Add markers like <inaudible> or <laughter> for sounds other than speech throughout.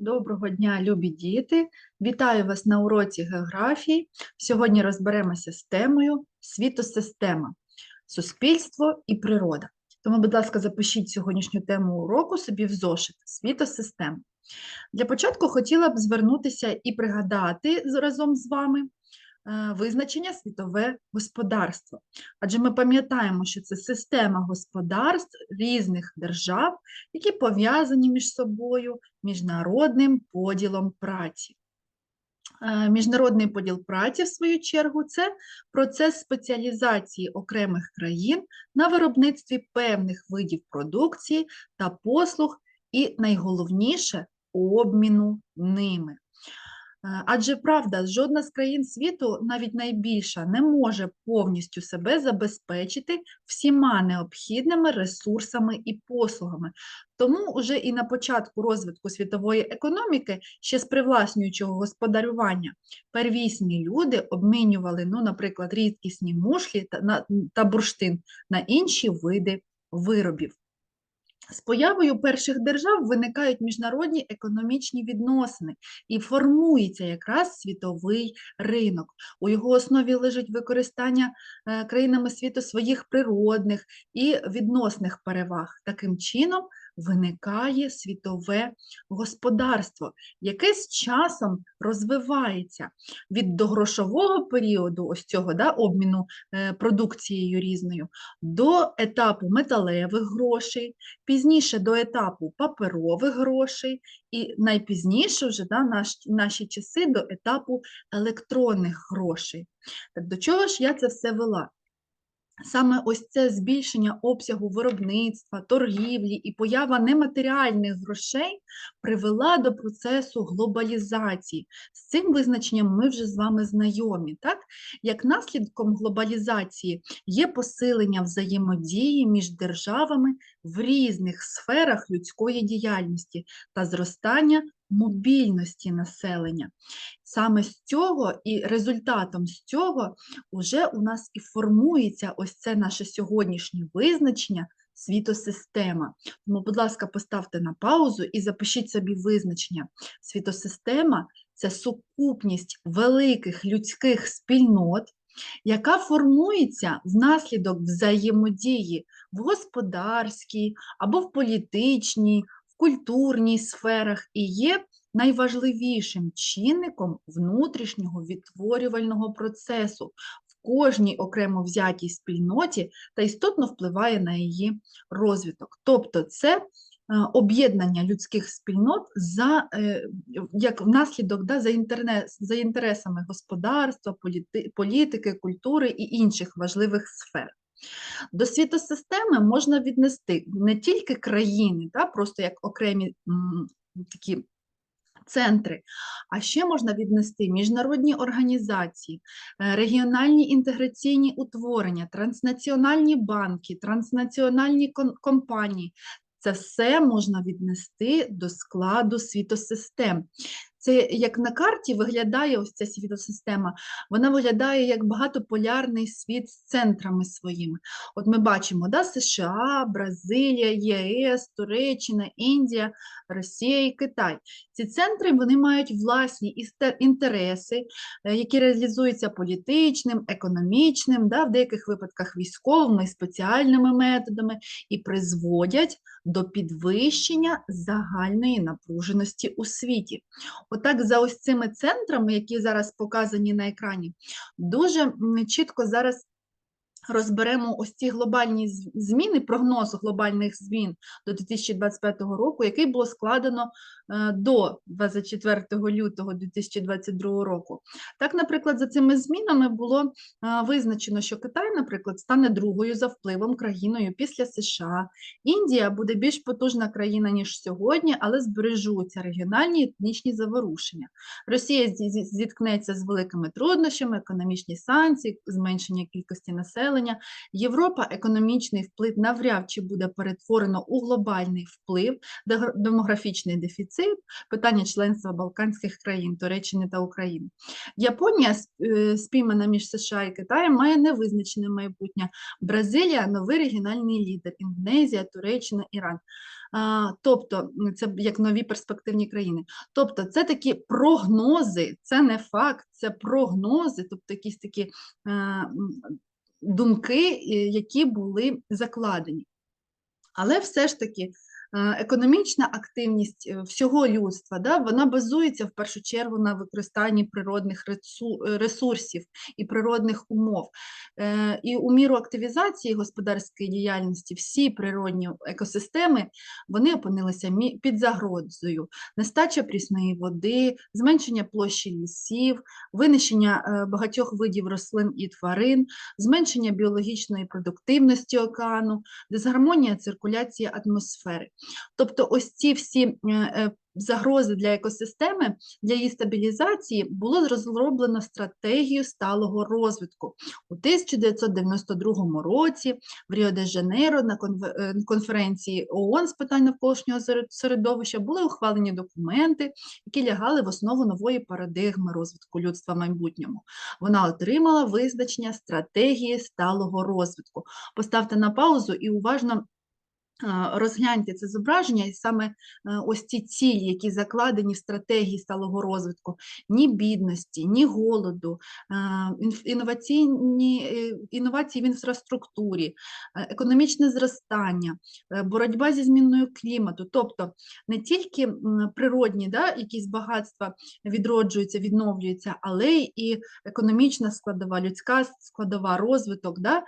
Доброго дня, любі діти! Вітаю вас на уроці географії. Сьогодні розберемося з темою світосистема, суспільство і природа. Тому, будь ласка, запишіть сьогоднішню тему уроку собі в зошит світосистема. Для початку хотіла б звернутися і пригадати разом з вами визначення світове господарство. Адже ми пам'ятаємо, що це система господарств різних держав, які пов'язані між собою міжнародним поділом праці. Е, Міжнародний поділ праці, в свою чергу, це процес спеціалізації окремих країн на виробництві певних видів продукції та послуг, і найголовніше обміну ними. Е, Адже правда, жодна з країн світу, навіть найбільша, не може повністю себе забезпечити всіма необхідними ресурсами і послугами. Тому вже і на початку розвитку світової економіки, ще з привласнюючого господарювання, первісні люди обмінювали, ну, наприклад, рідкісні мушлі та, на, бурштин на інші види виробів. З появою перших держав виникають міжнародні економічні відносини і формується якраз світовий ринок. У його основі лежить використання е, країнами світу своїх природних і відносних переваг. Таким чином виникає світове господарство, яке з часом розвивається від догрошового періоду, ось цього да, обміну е, продукцією різною, до етапу металевих грошей, пізніше до етапу паперових грошей, і найпізніше вже да, наш, наші часи до етапу електронних грошей. Так до чого ж я це все вела? Саме ось це збільшення обсягу виробництва, торгівлі і поява нематеріальних грошей привела до процесу глобалізації. З цим визначенням ми вже з вами знайомі. Так? Як наслідком глобалізації є посилення взаємодії між державами в різних сферах людської діяльності та зростання мобільності населення. Саме з цього і результатом з цього вже у нас і формується ось це наше сьогоднішнє визначення світосистема. Тому, будь ласка, поставте на паузу і запишіть собі визначення. Світосистема це сукупність великих людських спільнот, яка формується внаслідок взаємодії в господарській або в політичній, культурній сферах і є найважливішим чинником внутрішнього відтворювального процесу в кожній окремо взятій спільноті та істотно впливає на її розвиток. Тобто це е, об'єднання людських спільнот за, е, як внаслідок да, за, інтерне, за інтересами господарства, політи, політики, культури і інших важливих сфер. До світосистеми можна віднести не тільки країни, да, просто як окремі такі центри, а ще можна віднести міжнародні організації, е, регіональні інтеграційні утворення, транснаціональні банки, транснаціональні компанії. Це все можна віднести до складу світосистем. Це як на карті виглядає ось ця світосистема, вона виглядає як багатополярний світ з центрами своїми. От ми бачимо да, США, Бразилія, ЄС, Туреччина, Індія, Росія і Китай. Ці центри вони мають власні інтереси, е, які реалізуються політичним, економічним, да, в деяких випадках військовими спеціальними методами, і призводять до підвищення загальної напруженості у світі. Отак, за ось цими центрами, які зараз показані на екрані, дуже чітко зараз розберемо ось ці глобальні зміни, прогноз глобальних змін до 2025 року, який було складено е, до 24 лютого 2022 року. Так, наприклад, за цими змінами було е, визначено, що Китай, наприклад, стане другою за впливом країною після США. Індія буде більш потужна країна, ніж сьогодні, але збережуться регіональні етнічні заворушення. Росія зі- зі- зіткнеться з великими труднощами, економічні санкції, зменшення кількості населення населення. Європа економічний вплив навряд чи буде перетворено у глобальний вплив, демографічний дефіцит, питання членства Балканських країн, Туреччини та України. Японія, е, спіймана між США і Китаєм, має невизначене майбутнє. Бразилія новий регіональний лідер, Індонезія, Туреччина, Іран. А, тобто, це як нові перспективні країни. Тобто, це такі прогнози, це не факт, це прогнози, тобто якісь такі е, думки, е, які були закладені. Але все ж таки економічна активність е, всього людства, да, вона базується в першу чергу на використанні природних е, ресурсів і природних умов. Е, І у міру активізації господарської діяльності всі природні екосистеми вони опинилися під загрозою. Нестача прісної води, зменшення площі лісів, винищення е, багатьох видів рослин і тварин, зменшення біологічної продуктивності океану, дисгармонія циркуляції атмосфери. Тобто ось ці всі е, загрози для екосистеми, для її стабілізації було розроблено стратегію сталого розвитку. У 1992 році в Ріо-де-Жанейро на е, конференції ООН з питань навколишнього середовища були ухвалені документи, які лягали в основу нової парадигми розвитку людства в майбутньому. Вона отримала визначення стратегії сталого розвитку. Поставте на паузу і уважно розгляньте це зображення, і саме е, ось ці цілі, які закладені в стратегії сталого розвитку, ні бідності, ні голоду, е, інноваційні е, інновації в інфраструктурі, економічне зростання, боротьба зі зміною клімату, тобто не тільки природні да, якісь багатства відроджуються, відновлюються, але і економічна складова, людська складова, розвиток. Да,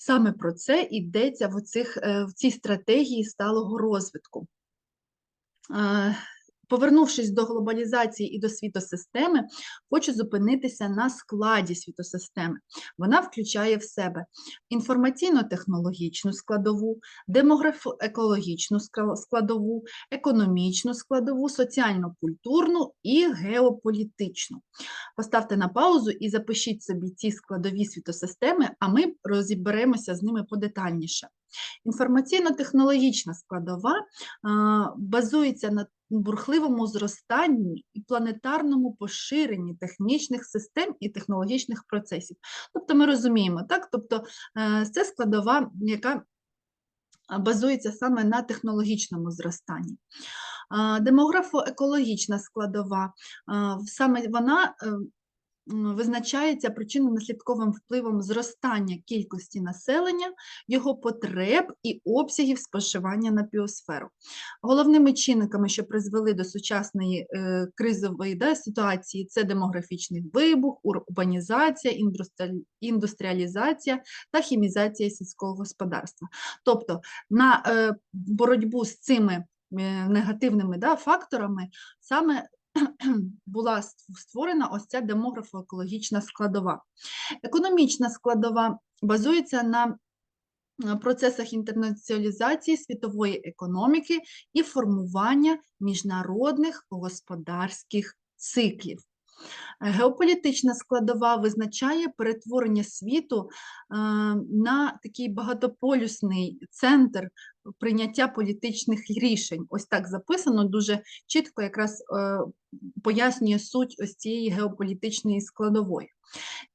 Саме про це йдеться в, цих, е, в цій стратегії сталого розвитку. Повернувшись до глобалізації і до світосистеми, хочу зупинитися на складі світосистеми. Вона включає в себе інформаційно-технологічну складову, демографо-екологічну складову, економічну складову, соціально-культурну і геополітичну. Поставте на паузу і запишіть собі ці складові світосистеми, а ми розіберемося з ними подетальніше. Інформаційно-технологічна складова базується на бурхливому зростанні і планетарному поширенні технічних систем і технологічних процесів. Тобто ми розуміємо, так? Тобто е, це складова, яка базується саме на технологічному зростанні. Демографо-екологічна складова, саме вона е, визначається причинно-наслідковим впливом зростання кількості населення, його потреб і обсягів споживання на біосферу. Головними чинниками, що призвели до сучасної е, кризової да, ситуації, це демографічний вибух, урбанізація, індустріаль- індустріалізація та хімізація сільського господарства. Тобто на е, боротьбу з цими е, негативними да, факторами саме <clears throat> була створена ось ця демографо-екологічна складова. Економічна складова базується на е, процесах інтернаціоналізації світової економіки і формування міжнародних господарських циклів. Геополітична складова визначає перетворення світу е, на такий багатополюсний центр прийняття політичних рішень. Ось так записано дуже чітко, якраз е, пояснює суть ось цієї геополітичної складової.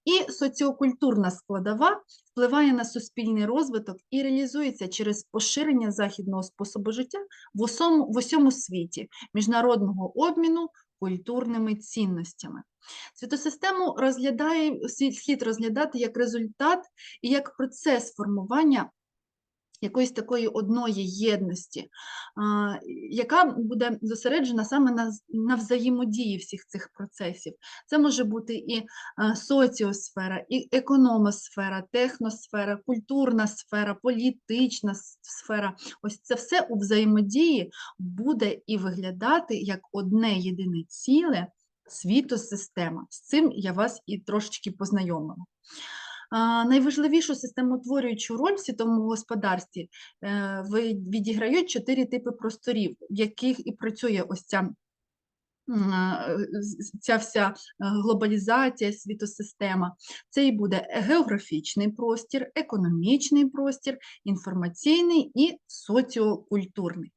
І соціокультурна складова впливає на суспільний розвиток і реалізується через поширення західного способу життя в усьому світі, міжнародного обміну культурними цінностями. Світосистему розглядає, слід розглядати як результат і як процес формування якоїсь такої одної єдності, яка буде зосереджена саме на, на взаємодії всіх цих процесів. Це може бути і соціосфера, і економосфера, техносфера, культурна сфера, політична сфера. Ось це все у взаємодії буде і виглядати як одне єдине ціле світосистема. З цим я вас і трошечки познайомила. Найважливішу системотворюючу роль в світовому господарстві е, відіграють чотири типи просторів, в яких і працює ось ця е, ця вся е, глобалізація, світосистема. Це і буде географічний простір, економічний простір, інформаційний і соціокультурний.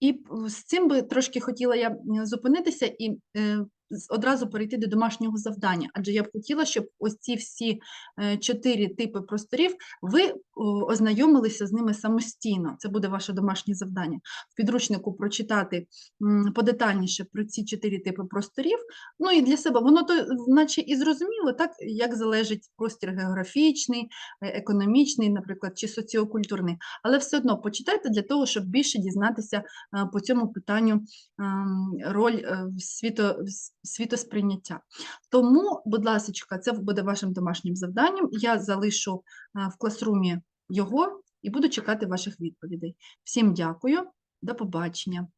І з цим би трошки хотіла я зупинитися і одразу перейти до домашнього завдання, адже я б хотіла, щоб ось ці всі е, чотири типи просторів ви ознайомилися з ними самостійно. Це буде ваше домашнє завдання. В підручнику прочитати подетальніше про ці чотири типи просторів. Ну і для себе воно то, наче і зрозуміло, так як залежить простір географічний, е, економічний, наприклад, чи соціокультурний. Але все одно почитайте для того, щоб більше дізнатися е, по цьому питанню ем, роль е, світо, світосприйняття. Тому, будь ласка, це буде вашим домашнім завданням. Я залишу в класрумі його і буду чекати ваших відповідей. Всім дякую, до побачення.